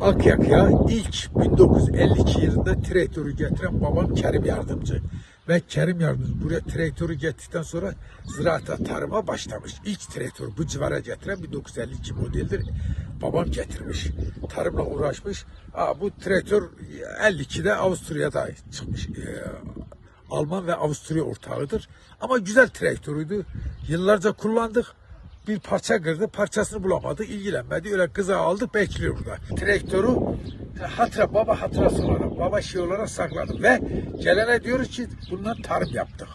Akyaka'ya ilk 1952 yılında traktörü getiren babam Kerim Yardımcı. Ve Kerim Yardımcı buraya traktörü getirdikten sonra ziraata, tarıma başlamış. İlk traktör bu civara getiren 1952 modeldir. Babam getirmiş. Tarımla uğraşmış. Aa, bu traktör 52'de Avusturya'da çıkmış. Ee, Alman ve Avusturya ortağıdır. Ama güzel traktörüydü. Yıllarca kullandık. Bir parça kırdı, parçasını bulamadı, ilgilenmedi. Öyle kıza aldık, bekliyor burada. Traktörü e, hatıra, baba hatırası olarak, baba şey olarak sakladım. Ve gelene diyoruz ki bundan tarım yaptık.